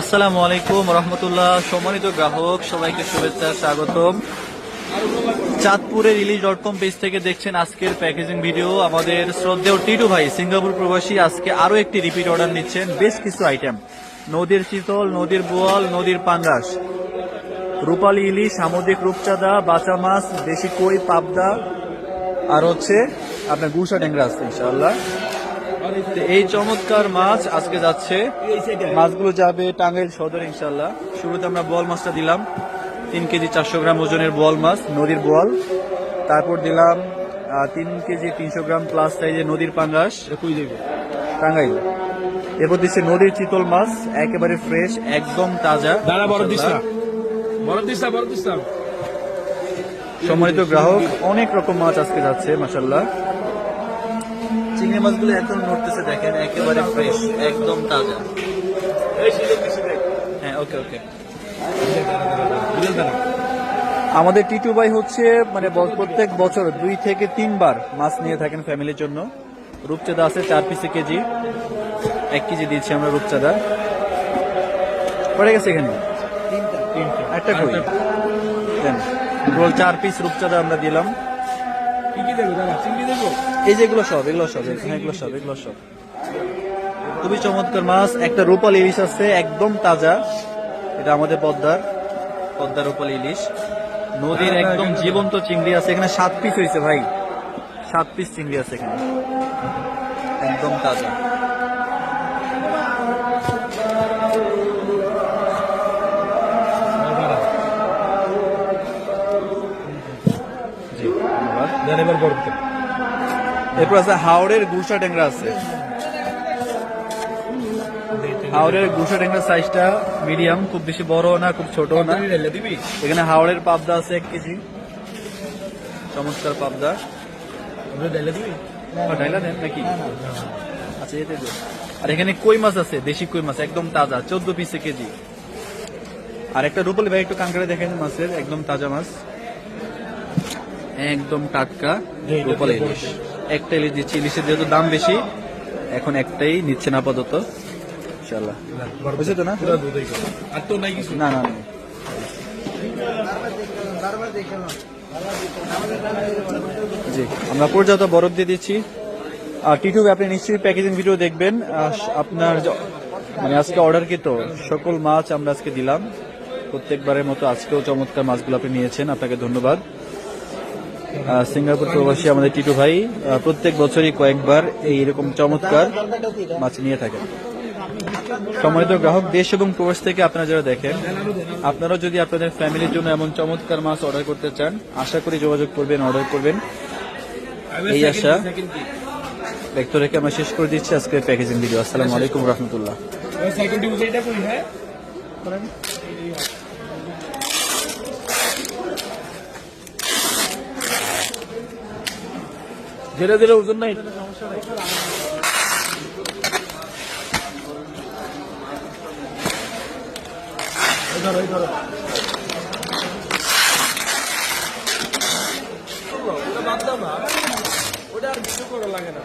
আসসালামু আলাইকুম রহমতুল্লাহ। সম্মানিত গ্রাহক, সবাইকে শুভেচ্ছা, স্বাগতম। চাঁদপুরের ইলিশ ডট কম পেজ থেকে দেখছেন আজকের প্যাকেজিং ভিডিও আমাদের শ্রদ্ধেয় টিটু ভাই, সিঙ্গাপুর প্রবাসী, আজকে আরও একটি রিপিট অর্ডার নিচ্ছেন। বেশ কিছু আইটেম নদীর চিতল নদীর বোয়াল, নদীর পাঙ্গাস রূপালী ইলিশ, সামুদ্রিক রূপচাঁদা, বাচা মাছ, দেশি কই, পাবদা। আর হচ্ছে আপনার গুসা ট্যাংরা আছে, ইনশাআল্লাহ। তো এই চমৎকার মাছ আজকে যাচ্ছে। মাছগুলো যাবে টাঙ্গাইল সদর ইনশাল্লাহ শুরুতে আমরা বল মাছটা দিলাম। তিন কেজি চারশো গ্রাম ওজনের বোয়াল মাছ নদীর বল তারপর দিলাম তিন কেজি তিনশো গ্রাম প্লাস সাইজের নদীর পাঙ্গাস। টাঙ্গাইল। এরপর দিচ্ছে নদীর চিতল মাছ একেবারে ফ্রেশ একদম তাজা সম্মানিত গ্রাহক অনেক রকম মাছ আজকে যাচ্ছে মাসাল্লাহ চিংড়ি মাছগুলো এখন নড়তেছে দেখেন একেবারে ফ্রেশ একদম তাজা। হ্যাঁ ওকে ওকে আমাদের টিটু ভাই হচ্ছে মানে প্রত্যেক বছর দুই থেকে তিনবার মাছ নিয়ে থাকেন ফ্যামিলির জন্য। রূপচাঁদা আছে চার পিসে কেজি। এক কেজি দিচ্ছি আমরা রূপচাঁদা। পড়ে গেছে এখানে? একটা কই? দেন। চার পিস রূপচাঁদা আমরা দিলাম। কি কি দেবো দাঁড়া চিংড়ি দেবো? এই যে এগুলো সব এগুলো সব হ্যাঁ এগুলো সব এগুলো সব। খুবই চমৎকার মাছ একটা রূপাল ইলিশ আছে একদম তাজা। এটা আমাদের পদ্মার পদ্মার রূপাল ইলিশ। নদীর একদম জীবন্ত চিংড়ি আছে এখানে সাত পিস হয়েছে ভাই। সাত পিস চিংড়ি আছে এখানে। একদম তাজা। ধন্যবাদ। এরপর আছে হাওড়ের গুসা ট্যাংরা আছে। হাওড়ের গুসা ট্যাংরা সাইজটা মিডিয়াম খুব বেশি বড় না, খুব ছোট না। এখানে হাওড়ের পাবদা আছে এক কেজি। চমৎকার পাবদা। নাকি? আচ্ছা আর এখানে কই মাছ আছে? দেশি কই মাছ, একদম তাজা, চোদ্দ পিসে কেজি। আর একটা রুপলি ভাই একটু কাঙ্কারে দেখেন মাছের, একদম তাজা মাছ। একদম টাটকা, রুপালি। ইলিশ একটা ইলিশ দিচ্ছি ইলিশের যেহেতু দাম বেশি এখন একটাই নিচ্ছেন আপাতত। ইনশাল্লাহ বুঝছে তো না? পুরো দুধই করো আর তো নাই কিছু? না না। জি আমরা পর্যাপ্ত বরফ দিয়ে দিচ্ছি। আর আপনি নিশ্চয়ই প্যাকেজিং ভিডিও দেখবেন। আপনার মানে আজকে অর্ডার কি তো? সকল মাছ আমরা আজকে দিলাম। প্রত্যেকবারের মতো আজকেও চমৎকার মাছগুলো আপনি নিয়েছেন। আপনাকে ধন্যবাদ। সিঙ্গাপুর প্রবাসী আমাদের টিটু ভাই প্রত্যেক বছরই কয়েকবার এই এরকম চমৎকার মাছ নিয়ে থাকেন সম্মানিত গ্রাহক, দেশ এবং প্রবাস থেকে আপনারা যারা দেখেন, আপনারাও যদি আপনাদের ফ্যামিলির জন্য এমন চমৎকার মাছ অর্ডার করতে চান, আশা করি যোগাযোগ করবেন, অর্ডার করবেন। এই আশা ব্যক্ত রেখে আমরা শেষ করে দিচ্ছি আজকের প্যাকেজিং ভিডিও। আসসালামু আলাইকুম রহমতুল্লাহ। ধীরে ধীরে ওজন নাই। ওটা আর লাগে না